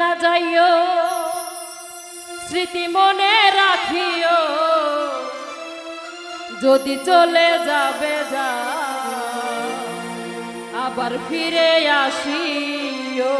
না যাইও স্মৃতি মনে রাখিও। যদি চলে যাবে যা আবার ফিরে আসিও।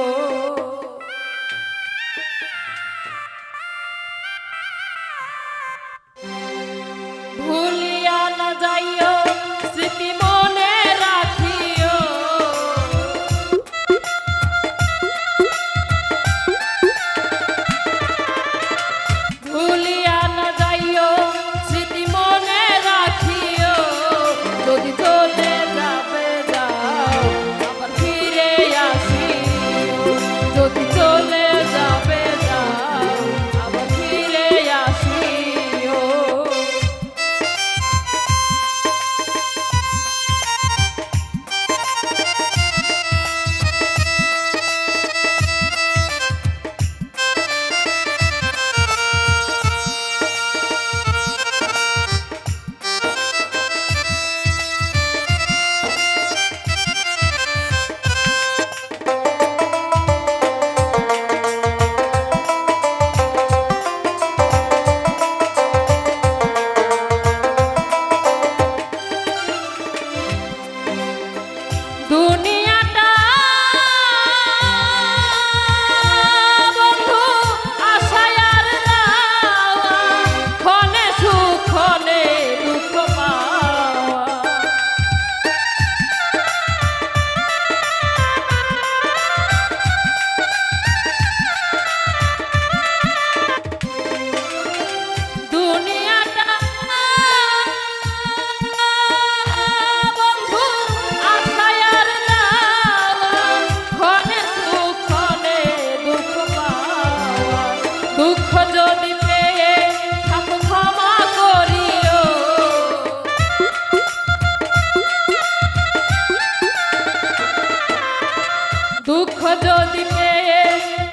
দুঃখ যদি পেয়ে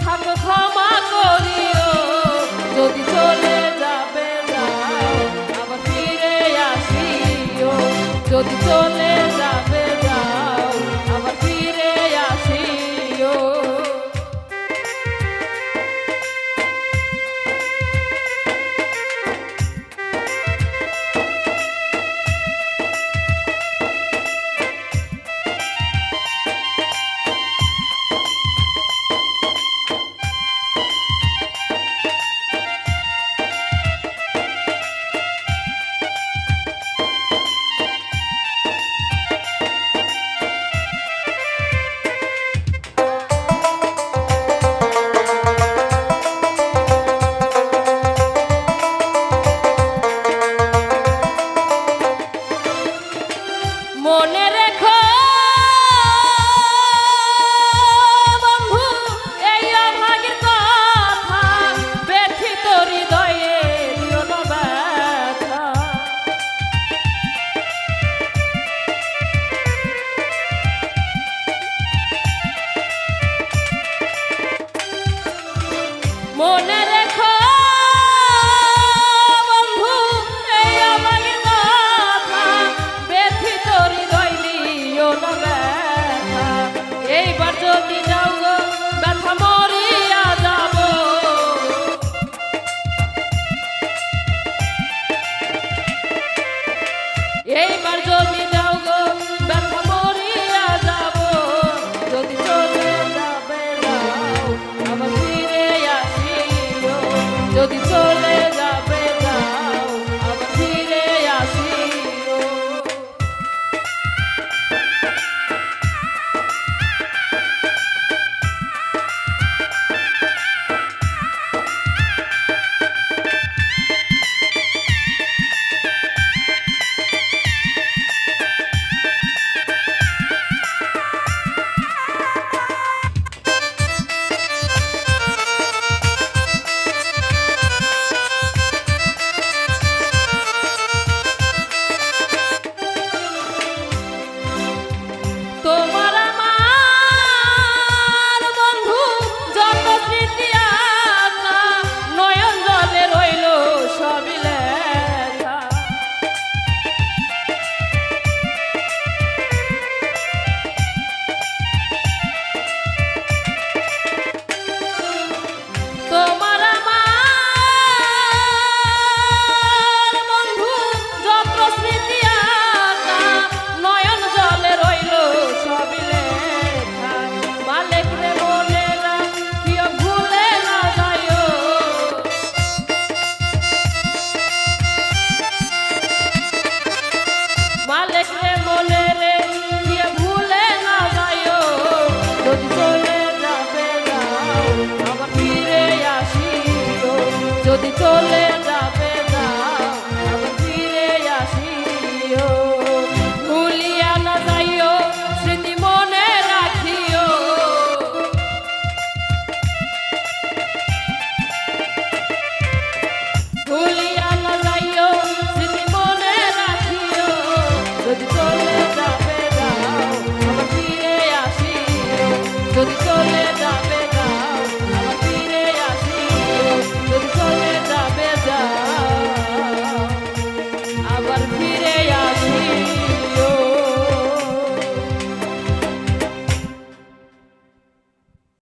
থাকো ক্ষমা করিও। যদি চলে যাবে যাও, আবার ফিরে আসিও। যদি চলে